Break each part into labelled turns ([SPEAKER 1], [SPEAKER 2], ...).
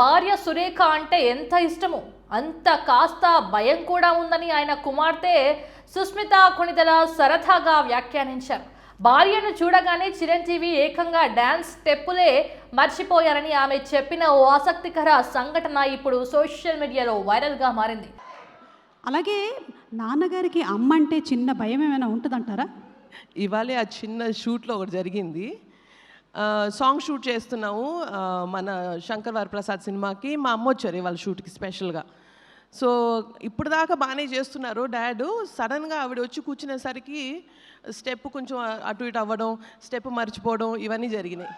[SPEAKER 1] భార్య సురేఖ అంటే ఎంత ఇష్టమో అంత కాస్త భయం కూడా ఉందని ఆయన కుమార్తె సుస్మిత కొణిదల సరదాగా వ్యాఖ్యానించారు. భార్యను చూడగానే చిరంజీవి ఏకంగా డ్యాన్స్ స్టెప్పులే మర్చిపోయారని ఆమె చెప్పిన ఓ ఆసక్తికర సంఘటన ఇప్పుడు సోషల్ మీడియాలో వైరల్గా మారింది.
[SPEAKER 2] అలాగే నాన్నగారికి అమ్మ అంటే చిన్న భయం ఏమైనా ఉంటుందంటారా?
[SPEAKER 3] ఇవాళే ఆ చిన్న షూట్లో ఒకటి జరిగింది. సాంగ్ షూట్ చేస్తున్నాము. మన శంకర్ వరప్రసాద్ సినిమాకి మా అమ్మ వచ్చారు ఇవాళ షూట్కి స్పెషల్గా. సో ఇప్పుడు దాకా బాగానే చేస్తున్నారు డాడ్. సడన్గా ఆవిడ వచ్చి కూర్చునేసరికి స్టెప్ కొంచెం అటు ఇటు అవ్వడం స్టెప్ మర్చిపోవడం ఇవన్నీ జరిగినాయి.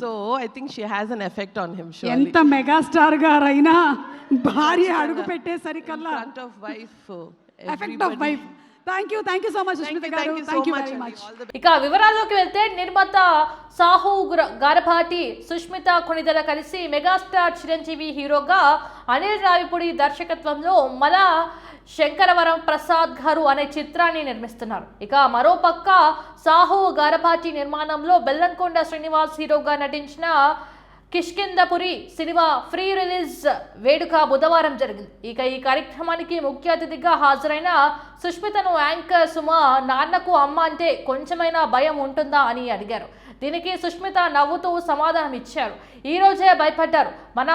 [SPEAKER 3] So I think she has an effect on him so
[SPEAKER 2] ఎంత మెగాస్టార్ గారైనా భార్య అడుగు పెట్టేసరికల్లా
[SPEAKER 3] front of wife
[SPEAKER 2] effect of wife thank you thank you so much Sushmita గారు. థ్యాంక్ యూ వెరీ మచ్
[SPEAKER 1] ఇక వివరాల్లోకి వెళ్తే నిర్మాత సాహు గుర- గారభాటి సుష్మిత కొణిదల కలిసి మెగాస్టార్ చిరంజీవి హీరోగా అనిల్ రావిపూడి దర్శకత్వంలో మన శంకరవరం ప్రసాద్ గారు అనే చిత్రాన్ని నిర్మిస్తున్నారు. ఇక మరోపక్క సాహు గారభాటి నిర్మాణంలో బెల్లంకొండ శ్రీనివాస్ హీరోగా నటించిన కిష్కిందపురి సినిమా ఫ్రీ రిలీజ్ వేడుక బుధవారం జరిగింది. ఇక ఈ కార్యక్రమానికి ముఖ్య అతిథిగా హాజరైన సుష్మితను యాంకర్ సుమ నాన్నకు అమ్మ అంటే కొంచెమైనా భయం ఉంటుందా అని అడిగారు. దీనికి సుష్మిత నవ్వుతూ సమాధానం ఇచ్చారు. ఈరోజే భయపడ్డారు. మన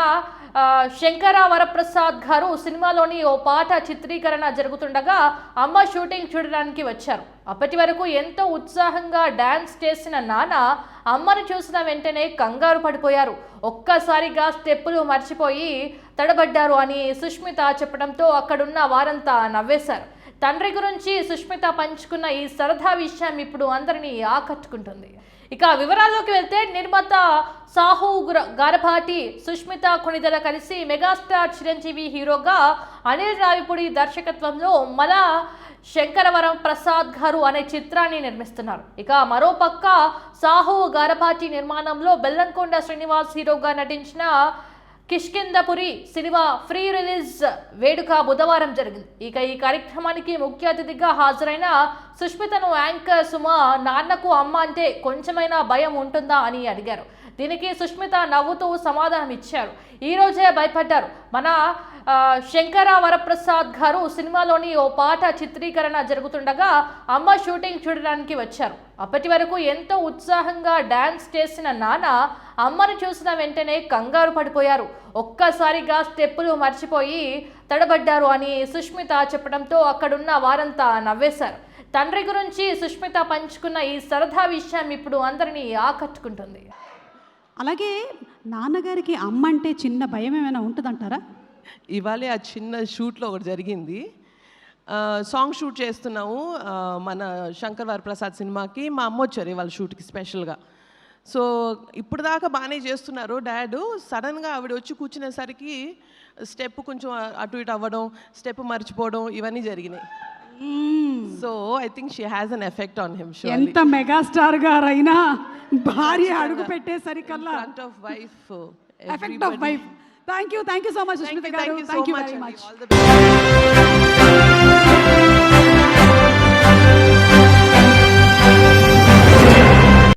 [SPEAKER 1] శంకర వరప్రసాద్ గారు సినిమాలోని ఓ పాట చిత్రీకరణ జరుగుతుండగా అమ్మ షూటింగ్ చూడడానికి వచ్చారు. అప్పటి వరకు ఎంతో ఉత్సాహంగా డాన్స్ చేసిన నాన్న అమ్మను చూసిన వెంటనే కంగారు పడిపోయారు. ఒక్కసారిగా స్టెప్పులు మర్చిపోయి తడబడ్డారు అని సుష్మిత చెప్పడంతో అక్కడున్న వారంతా నవ్వేశారు. తండ్రి గురించి సుష్మిత పంచుకున్న ఈ సరదా విషయం ఇప్పుడు అందరినీ ఆకట్టుకుంటుంది. ఇక వివరాల్లోకి వెళ్తే నిర్మాత సాహు గుర- గారభాటి సుష్మిత కొణిదల కలిసి మెగాస్టార్ చిరంజీవి హీరోగా అనిల్ రావిపూడి దర్శకత్వంలో మన శంకరవరం ప్రసాద్ గారు అనే చిత్రాన్ని నిర్మిస్తున్నారు. ఇక మరోపక్క సాహు గారభాటి నిర్మాణంలో బెల్లంకొండ శ్రీనివాస్ హీరోగా నటించిన కిష్కిందపురి సినిమా ఫ్రీ రిలీజ్ వేడుక బుధవారం జరిగింది. ఇక ఈ కార్యక్రమానికి ముఖ్య అతిథిగా హాజరైన సుష్మితను యాంకర్ సుమ నాన్నకు అమ్మ అంటే కొంచెమైనా భయం ఉంటుందా అని అడిగారు. దీనికి సుష్మిత నవ్వుతూ సమాధానం ఇచ్చారు. ఈరోజే భయపడ్డారు. మన శంకర వరప్రసాద్ గారు సినిమాలోని ఓ పాట చిత్రీకరణ జరుగుతుండగా అమ్మ షూటింగ్ చూడడానికి వచ్చారు. అప్పటి వరకు ఎంతో ఉత్సాహంగా డాన్స్ చేసిన నాన్న అమ్మను చూసిన వెంటనే కంగారు పడిపోయారు. ఒక్కసారిగా స్టెప్పులు మర్చిపోయి తడబడ్డారు అని సుష్మిత చెప్పడంతో అక్కడున్న వారంతా నవ్వేశారు. తండ్రి గురించి సుష్మిత పంచుకున్న ఈ సరదా విషయం ఇప్పుడు అందరినీ ఆకట్టుకుంటుంది.
[SPEAKER 2] అలాగే నాన్నగారికి అమ్మ అంటే చిన్న భయం ఏమైనా ఉంటుందంటారా?
[SPEAKER 3] ఇవాళే ఆ చిన్న షూట్లో ఒకటి జరిగింది. సాంగ్ షూట్ చేస్తున్నాము. మన శంకర్ వరప్రసాద్ సినిమాకి మా అమ్మ వచ్చారు ఇవాళ షూట్కి స్పెషల్గా. సో ఇప్పుడు దాకా బాగానే చేస్తున్నారు డాడు. సడన్గా ఆవిడ వచ్చి కూర్చునేసరికి స్టెప్ కొంచెం అటు ఇటు అవ్వడం స్టెప్ మర్చిపోవడం ఇవన్నీ జరిగినాయి. So I think she has an effect on him so
[SPEAKER 2] ఎంత మెగాస్టార్ గారైనా భార్య అడుగు పెట్టేసరికల్లా.
[SPEAKER 3] Front of wife
[SPEAKER 2] effect of wife thank you thank you so much Sushmita గారు.
[SPEAKER 3] Thank you
[SPEAKER 2] very much
[SPEAKER 3] all the